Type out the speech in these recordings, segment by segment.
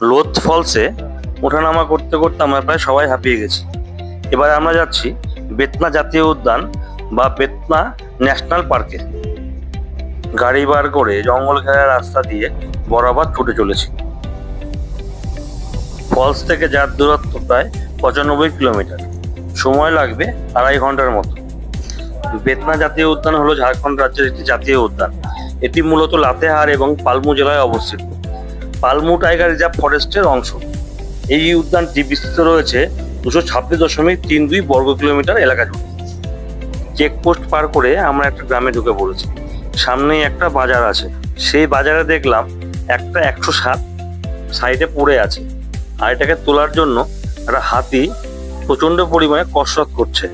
লোথ ফলসে ওঠানামা করতে করতে আমরা প্রায় সবাই হাঁপিয়ে গেছি। এবার আমরা যাচ্ছি বেতনা জাতীয় উদ্যান বা বেতনা ন্যাশনাল পার্কে গাড়ি বার করে জঙ্গল ঘেরা রাস্তা দিয়ে বরাবর ছুটে চলেছি। ফলস থেকে যার দূরত্ব প্রায় পঁচানব্বই কিলোমিটার। সময় লাগবে আড়াই ঘণ্টার মতো। বেতনা জাতীয় উদ্যান হলো ঝাড়খণ্ড রাজ্যের একটি জাতীয় উদ্যান। এটি মূলত লাতেহার এবং পালমু জেলায় অবস্থিত। পালমু টাইগার রিজার্ভ ফরেস্টের অংশ। এই উদ্যানটি বিস্তৃত রয়েছে দুশো ছাব্বিশ দশমিক তিন দুই বর্গ কিলোমিটার এলাকা জুড়ে। চেকপোস্ট পার করে আমরা একটা গ্রামে ঢুকে পড়েছি। সামনেই একটা বাজার আছে। সেই বাজারে দেখলাম একটা একশো সাত সাইডে পড়ে আছে। আর এটাকে তোলার জন্য একটা হাতি প্রচণ্ড পরিমাণে কসরত করছে।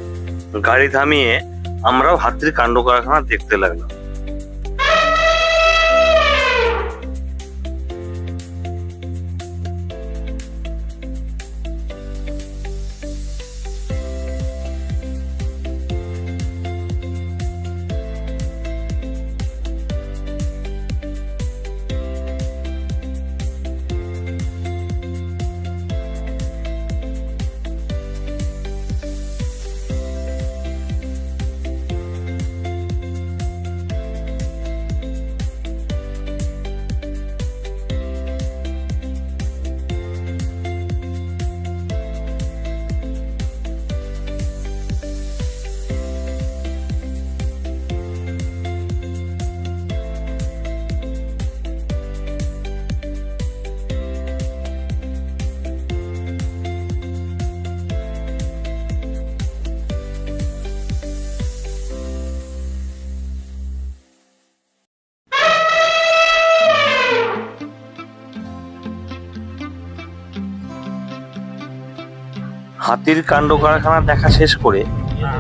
গাড়ি থামিয়ে আমরাও হাতির কাণ্ড কারখানা দেখতে লাগলাম। হাতির কাণ্ড কারখানা দেখা শেষ করে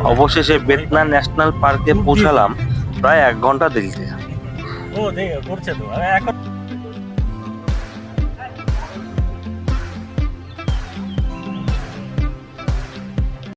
অবশেষে বেতনা ন্যাশনাল পার্কে পৌঁছালাম প্রায় এক ঘণ্টা দেরিতে। ও করছে তো। এখন